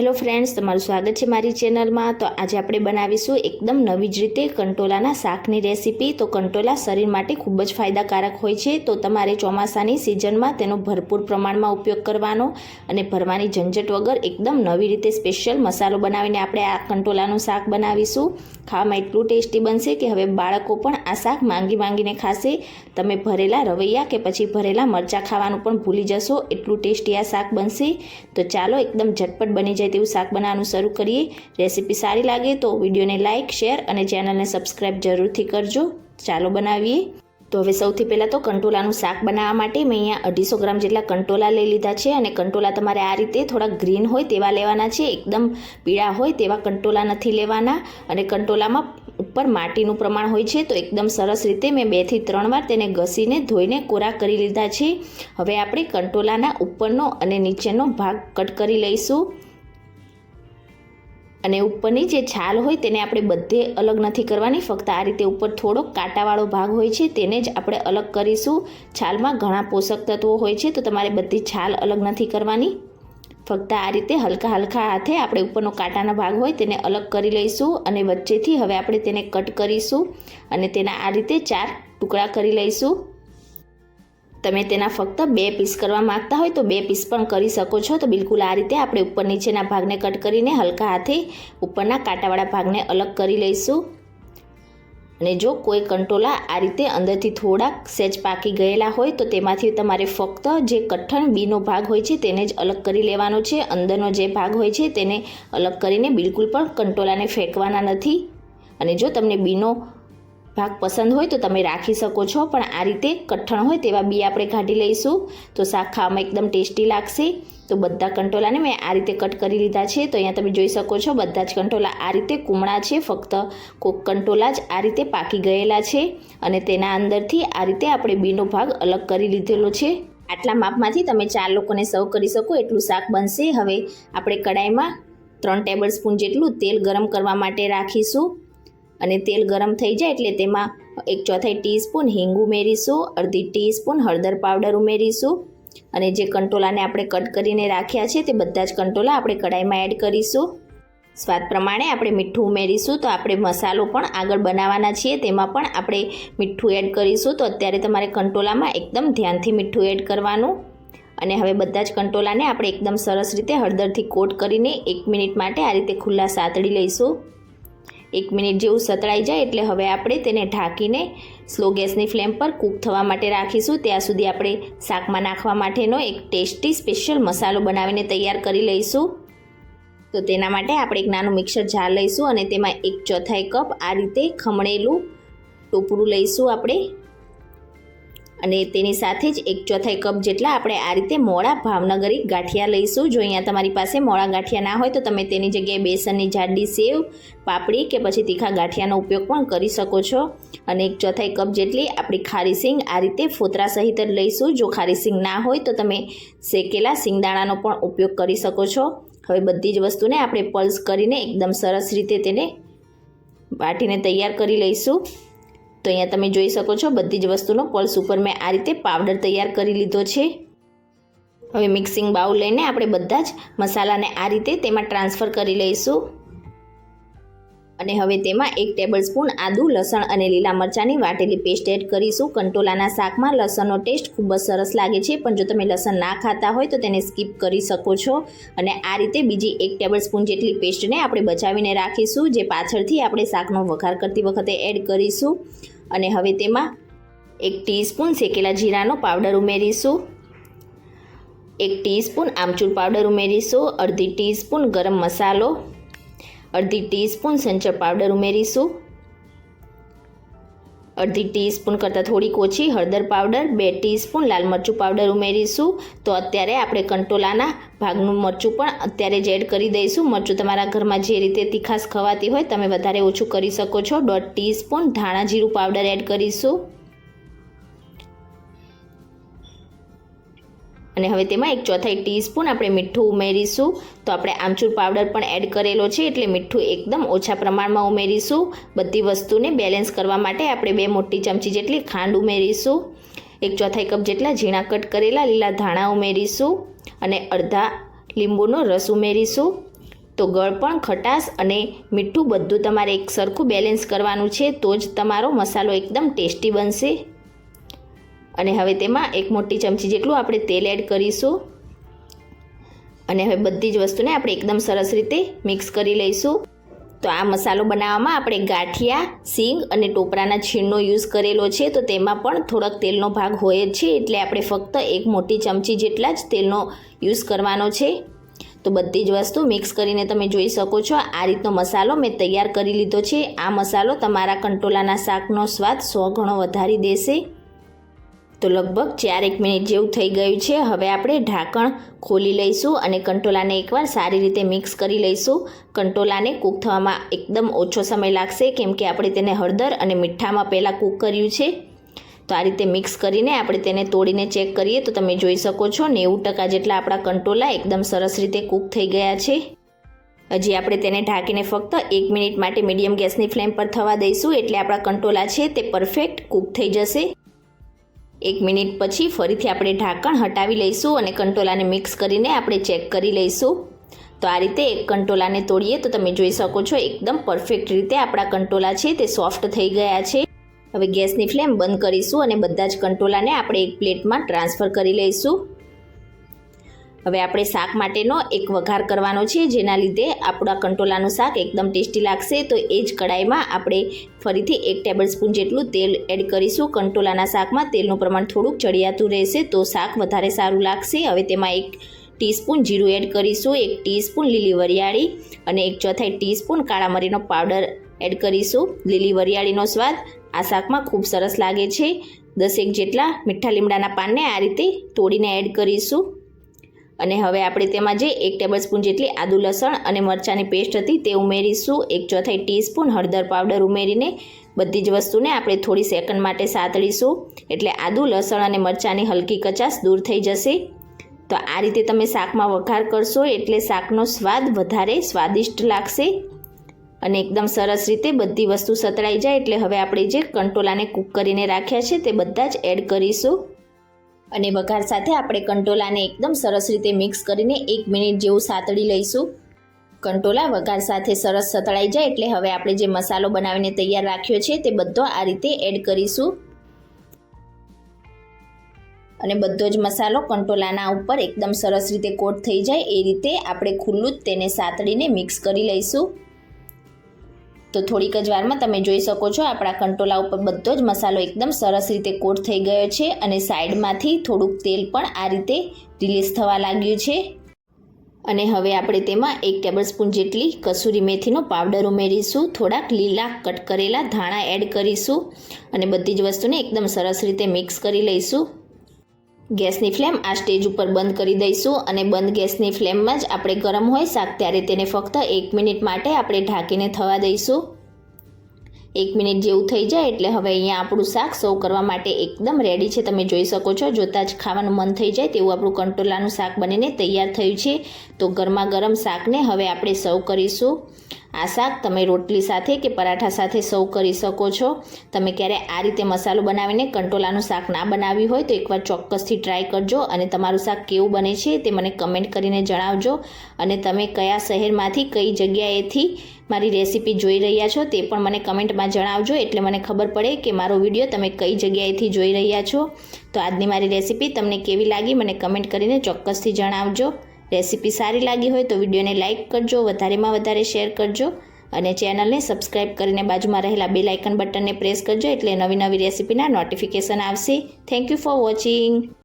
Hello friends તમારું સ્વાગત છે મારી ચેનલમાં. તો આજે આપણે બનાવીશું એકદમ નવી જ રીતે કંટોલાના શાકની રેસીપી. તો કંટોલા શરીર માટે ખૂબ જ ફાયદાકારક હોય છે. તો તમારે ચોમાસાની સિઝનમાં તેનો ભરપૂર પ્રમાણમાં ઉપયોગ કરવાનો અને ભરવાની ઝંઝટ વગર એકદમ નવી રીતે સ્પેશિયલ મસાલો બનાવીને આપણે આ કંટોલાનું શાક બનાવીશું. ખાવામાં એટલું ટેસ્ટી બનશે કે હવે બાળકો પણ આ શાક માંગી માંગીને ખાશે. તમે ભરેલા રવૈયા કે પછી ભરેલા મરચાં ખાવાનું પણ ભૂલી જશો. એટલું ટેસ્ટી આ શાક બનશે. તો ચાલો એકદમ ઝટપટ બની જાય તેવું શાક બનાવવાનું શરૂ કરીએ. રેસીપી સારી લાગે તો વિડીયોને લાઇક શેર અને ચેનલને સબસ્ક્રાઈબ જરૂરથી કરજો. ચાલો બનાવીએ. તો હવે સૌથી પહેલાં તો કંટોલાનું શાક બનાવવા માટે મેં અહીંયા અઢીસો ગ્રામ જેટલા કંટોલા લઈ લીધા છે અને કંટોલા તમારે આ રીતે થોડા ગ્રીન હોય તેવા લેવાના છે. એકદમ પીળા હોય તેવા કંટોલા નથી લેવાના અને કંટોલામાં ઉપર માટીનું પ્રમાણ હોય છે તો એકદમ સરસ રીતે મેં બેથી ત્રણ વાર તેને ઘસીને ધોઈને કોરા કરી લીધા છે. હવે આપણે કંટોલાના ઉપરનો અને નીચેનો ભાગ કટ કરી લઈશું. અને ઉપરની જે છાલ હોય તેને આપણે બધે અલગ નથી કરવાની, ફક્ત આ રીતે ઉપર થોડોક કાંટાવાળો ભાગ હોય છે તેને જ આપણે અલગ કરીશું. છાલમાં ઘણા પોષક તત્વો હોય છે, તો તમારે બધી છાલ અલગ નથી કરવાની. ફક્ત આ રીતે હલકા હલકા હાથે આપણે ઉપરનો કાંટાનો ભાગ હોય તેને અલગ કરી લઈશું અને વચ્ચેથી હવે આપણે તેને કટ કરીશું અને તેના આ રીતે ચાર ટુકડા કરી લઈશું. તમે તેના ફક્ત બે પીસ કરવા માંગતા હોય તો બે પીસ પણ કરી શકો છો. તો બિલકુલ આ રીતે આપણે ઉપર નીચેના ભાગને કટ કરીને હલકા હાથે ઉપરના કાંટાવાળા ભાગને અલગ કરી લઈશું. અને જો કોઈ કંટોલા આ રીતે અંદરથી થોડાક સેજ પાકી ગયેલા હોય તો તેમાંથી તમારે ફક્ત જે કઠણ બીનો ભાગ હોય છે તેને જ અલગ કરી લેવાનો છે. અંદરનો જે ભાગ હોય છે તેને અલગ કરીને બિલકુલ પણ કંટોલાને ફેંકવાના નથી. અને જો તમને બીનો ભાગ પસંદ હોય તો તમે રાખી શકો છો, પણ આ રીતે કઠણ હોય તેવા બી આપણે કાઢી લઈશું. તો શાક ખાવામાં એકદમ ટેસ્ટી લાગશે. તો બધા કંટોલાને મેં આ રીતે કટ કરી લીધા છે. તો અહીંયા તમે જોઈ શકો છો, બધા જ કંટોલા આ રીતે કુમળા છે. ફક્ત કોક કંટોલા જ આ રીતે પાકી ગયેલા છે. અને તેના અંદરથી આ રીતે આપણે બીનો ભાગ અલગ કરી લીધેલો છે. આટલા માપમાંથી તમે ચાર લોકોને સર્વ કરી શકો, એટલું શાક બનશે. હવે આપણે કડાઈમાં ત્રણ ટેબલ સ્પૂન જેટલું તેલ ગરમ કરવા માટે રાખીશું. અને તેલ ગરમ થઈ જાય એટલે તેમાં એક ચોથાઈ ટીસ્પૂન હિંગ ઉમેરીશું, અડધી ટીસ્પૂન હળદર પાવડર ઉમેરીશું. અને જે કંટોલાને આપણે કટ કરીને રાખ્યા છે તે બધા જ કંટોલા આપણે કઢાઈમાં એડ કરીશું. સ્વાદ પ્રમાણે આપણે મીઠું ઉમેરીશું તો આપણે મસાલો પણ આગળ બનાવવાના છીએ, તેમાં પણ આપણે મીઠું એડ કરીશું. તો અત્યારે તમારે કંટોલામાં એકદમ ધ્યાનથી મીઠું એડ કરવાનું. અને હવે બધા જ કંટોલાને આપણે એકદમ સરસ રીતે હળદરથી કોટ કરીને એક મિનિટ માટે આ રીતે ખુલ્લા સાતડી લઈશું. એક મિનિટ જેવું સતળાઈ જાય એટલે હવે આપણે તેને ઢાંકીને સ્લો ગેસની ફ્લેમ પર કૂક થવા માટે રાખીશું. ત્યાં સુધી આપણે શાકમાં નાખવા માટેનો એક ટેસ્ટી સ્પેશિયલ મસાલો બનાવીને તૈયાર કરી લઈશું. તો તેના માટે આપણે એક નાનું મિક્સર જાર લઈશું અને તેમાં એક ચોથાઈ કપ આ રીતે ખમણેલું ટોપરું લઈશું આપણે. અને તેની સાથે જ એક ચોથાઈ કપ જેટલા આપણે આ રીતે મોળા ભાવનગરી ગાંઠિયા લઈશું. જો અહીંયા તમારી પાસે મોળા ગાંઠિયા ના હોય તો તમે તેની જગ્યાએ બેસનની જાડી સેવ, પાપડી કે પછી તીખા ગાંઠિયાનો ઉપયોગ પણ કરી શકો છો. અને એક ચોથાઈ કપ જેટલી આપણી ખારી સિંગ આ રીતે ફોતરા સહિત જ લઈશું. જો ખારી સિંગ ના હોય તો તમે શેકેલા સિંગદાણાનો પણ ઉપયોગ કરી શકો છો. હવે બધી જ વસ્તુને આપણે પલ્સ કરીને એકદમ સરસ રીતે તેને વાટીને તૈયાર કરી લઈશું. તો અહીંયા તમે જોઈ શકો છો બધી જ વસ્તુનો પલ્સ ઉપર મેં આ રીતે પાવડર તૈયાર કરી લીધો છે. હવે મિક્સિંગ બાઉલ લઈને આપણે બધા જ મસાલાને આ રીતે તેમાં ટ્રાન્સફર કરી લઈશું. અને હવે તેમાં એક ટેબલ સ્પૂન આદું, લસણ અને લીલા મરચાંની વાટેલી પેસ્ટ એડ કરીશું. કંટોલાના શાકમાં લસણનો ટેસ્ટ ખૂબ જ સરસ લાગે છે, પણ જો તમે લસણ ના ખાતા હોય તો તેને સ્કીપ કરી શકો છો. અને આ રીતે બીજી એક ટેબલ સ્પૂન જેટલી પેસ્ટને આપણે બચાવીને રાખીશું, જે પાછળથી આપણે શાકનો વઘાર કરતી વખતે એડ કરીશું. અને હવે તેમાં એક ટીસ્પૂન શેકેલા જીરાનો પાવડર ઉમેરીશું. એક ટીસ્પૂન આમચૂર પાવડર ઉમેરીશું. અડધી ટીસ્પૂન ગરમ મસાલો. અડધી ટીસ્પૂન સંચર પાવડર ઉમેરીશું. અડધી ટીસ્પૂન કરતાં થોડીક ઓછી હળદર પાવડર, બે ટીસ્પૂન લાલ મરચું પાવડર ઉમેરીશું. તો અત્યારે આપણે કંટોલાના ભાગનું મરચું પણ અત્યારે જ એડ કરી દઈશું. મરચું તમારા ઘરમાં જે રીતે તીખાસ ખવાતી હોય, તમે વધારે ઓછું કરી શકો છો. દોઢ ટીસ્પૂન ધાણા જીરું પાવડર એડ કરીશું. અને હવે તેમાં એક ચોથાઈ ટીસ્પૂન આપણે મીઠું ઉમેરીશું. તો આપણે આમચૂર પાવડર પણ એડ કરેલો છે એટલે મીઠું એકદમ ઓછા પ્રમાણમાં ઉમેરીશું. બધી વસ્તુને બેલેન્સ કરવા માટે આપણે બે મોટી ચમચી જેટલી ખાંડ ઉમેરીશું. એક ચોથાઈ કપ જેટલા ઝીણા કટ કરેલા લીલા ધાણા ઉમેરીશું અને અડધા લીંબુનો રસ ઉમેરીશું. તો ગળપણ ખટાશ અને મીઠું બધું તમારે એક સરખું બેલેન્સ કરવાનું છે તો જ તમારો મસાલો એકદમ ટેસ્ટી બનશે. અને હવે તેમાં એક મોટી ચમચી જેટલું આપણે તેલ એડ કરીશું. અને હવે બધી જ વસ્તુને આપણે એકદમ સરસ રીતે મિક્સ કરી લઈશું. તો આ મસાલો બનાવવામાં આપણે ગાંઠિયા, સિંગ અને ટોપરાના છીણનો યુઝ કરેલો છે. તો તેમાં પણ થોડોક તેલનો ભાગ હોય જ છે. એટલે આપણે ફક્ત એક મોટી ચમચી જેટલા જ તેલનો યુઝ કરવાનો છે. તો બધી જ વસ્તુ મિક્સ કરીને તમે જોઈ શકો છો. આ રીતનો મસાલો મેં તૈયાર કરી લીધો છે. આ મસાલો તમારા કંટોલાના શાકનો સ્વાદ સો ગણો વધારી દેશે. તો લગભગ ચાર એક મિનિટ જેવું થઈ ગયું છે. હવે આપણે ઢાંકણ ખોલી લઈશું અને કંટોલાને એકવાર સારી રીતે મિક્સ કરી લઈશું. કંટોલાને કૂક થવામાં એકદમ ઓછો સમય લાગશે, કેમ કે આપણે તેને હળદર અને મીઠામાં પહેલાં કૂક કર્યું છે. તો આ રીતે મિક્સ કરીને આપણે તેને તોડીને ચેક કરીએ. તો તમે જોઈ શકો છો, નેવું ટકા જેટલા આપણા કંટોલા એકદમ સરસ રીતે કૂક થઈ ગયા છે. હજી આપણે તેને ઢાંકીને ફક્ત એક મિનિટ માટે મીડિયમ ગેસની ફ્લેમ પર થવા દઈશું. એટલે આપણા કંટોલા છે તે પરફેક્ટ કૂક થઈ જશે. એક મિનિટ પછી ફરીથી આપણે ઢાંકણ હટાવી લઈશું અને કંટોલાને મિક્સ કરીને આપણે ચેક કરી લઈશું. તો આ રીતે એક કંટોલાને તોડીએ તો તમે જોઈ શકો છો એકદમ પરફેક્ટ રીતે આપણા કંટોલા છે તે સોફ્ટ થઈ ગયા છે. હવે ગેસની ફ્લેમ બંધ કરીશું અને બધા જ કંટોલાને આપણે એક પ્લેટમાં ટ્રાન્સફર કરી લઈશું. હવે આપણે શાક માટેનો એક વઘાર કરવાનો છે, જેના લીધે આપણા કંટોલાનું શાક એકદમ ટેસ્ટી લાગશે. તો એ જ કડાઈમાં આપણે ફરીથી એક ટેબલ સ્પૂન જેટલું તેલ એડ કરીશું. કંટોલાના શાકમાં તેલનું પ્રમાણ થોડુંક ચડિયાતું રહેશે તો શાક વધારે સારું લાગશે. હવે તેમાં એક ટીસ્પૂન જીરું એડ કરીશું, એક ટીસ્પૂન લીલી વરિયાળી અને એક ચોથાઈ ટીસ્પૂન કાળા મરીનો પાવડર એડ કરીશું. લીલી વરિયાળીનો સ્વાદ આ શાકમાં ખૂબ સરસ લાગે છે. દસેક જેટલા મીઠા લીમડાના પાનને આ રીતે તોડીને એડ કરીશું. અને હવે આપણે તેમાં જે એક ટેબલ સ્પૂન જેટલી આદુ લસણ અને મરચાંની પેસ્ટ હતી, તે ઉમેરીશું, એક ચોથાઈ ટીસ્પૂન હળદર પાવડર ઉમેરીને બધી જ વસ્તુને આપણે થોડી સેકન્ડ માટે સાતળીશું, એટલે આદુ, લસણ અને મરચાંની હલકી કચાશ દૂર થઈ જશે. તો આ રીતે તમે શાકમાં વઘાર કરશો, એટલે શાકનો સ્વાદ વધારે સ્વાદિષ્ટ લાગશે અને એકદમ સરસ રીતે બધી વસ્તુ સતળાઈ જાય, એટલે હવે આપણે જે કંટોલાને કૂક કરીને રાખ્યા છે, તે બધા જ એડ કરીશું. અને વઘાર સાથે આપણે કંટોલાને એકદમ સરસ રીતે મિક્સ કરીને એક મિનિટ જેવું સાતળી લઈશું. કંટોલા વઘાર સાથે સરસ સતળાઈ જાય એટલે હવે આપણે જે મસાલો બનાવીને તૈયાર રાખ્યો છે તે બધો આ રીતે એડ કરીશું. અને બધો જ મસાલો કંટોલાના ઉપર એકદમ સરસ રીતે કોટ થઈ જાય એ રીતે આપણે ખુલ્લું જ તેને સાતળીને મિક્સ કરી લઈશું. તો થોડીક જ વારમાં તમે જોઈ શકો છો, આપણા કંટોલા ઉપર બધો જ મસાલો એકદમ સરસ રીતે કોટ થઈ ગયો છે અને સાઈડમાંથી થોડુંક તેલ પણ આ રીતે રિલીઝ થવા લાગ્યું છે. અને હવે આપણે તેમાં એક ટેબલ સ્પૂન જેટલી કસૂરી મેથીનો પાવડર ઉમેરીશું, થોડાક લીલા કટ કરેલા ધાણા એડ કરીશું અને બધી જ વસ્તુને એકદમ સરસ રીતે મિક્સ કરી લઈશું. ગેસની ફ્લેમ આ સ્ટેજ ઉપર બંધ કરી દઈશું અને બંધ ગેસની ફ્લેમમાં જ આપણે ગરમ હોય શાક ત્યારે તેને ફક્ત એક મિનિટ માટે આપણે ઢાંકીને થવા દઈશું. એક મિનિટ જેવું થઈ જાય એટલે હવે અહીંયા આપણું શાક સર્વ કરવા માટે એકદમ રેડી છે. તમે જોઈ શકો છો, જોતાં જ ખાવાનું મન થઈ જાય તેવું આપણું કંટોલાનું શાક બનીને તૈયાર થયું છે. તો ગરમા ગરમ શાકને હવે આપણે સર્વ કરીશું. આ શાક તમે રોટલી સાથે કે પરાઠા સાથે સર્વ કરી શકો છો. તમે ક્યારે આ રીતે મસાલો બનાવીને કંટોલાનું શાક ના બનાવ્યું હોય તો એકવાર ચોક્કસથી ટ્રાય કરજો અને તમારું શાક કેવું બને છે તે મને કમેન્ટ કરીને જણાવજો. અને તમે કયા શહેરમાંથી કઈ જગ્યાએથી મારી રેસીપી જોઈ રહ્યા છો તે પણ મને કમેન્ટમાં જણાવજો. એટલે મને ખબર પડે કે મારો વીડિયો તમે કઈ જગ્યાએથી જોઈ રહ્યા છો. તો આજની મારી રેસીપી તમને કેવી લાગી મને કમેન્ટ કરીને ચોક્કસથી જણાવજો. રેસીપી સારી લાગી હોય તો વિડીયોને લાઇક કરજો, વધારેમાં વધારે શેર કરજો અને ચેનલને સબસ્ક્રાઇબ કરીને બાજુમાં રહેલા બે લાઇકન બટનને પ્રેસ કરજો એટલે નવી નવી રેસીપીના નોટિફિકેશન આવશે. Thank you for watching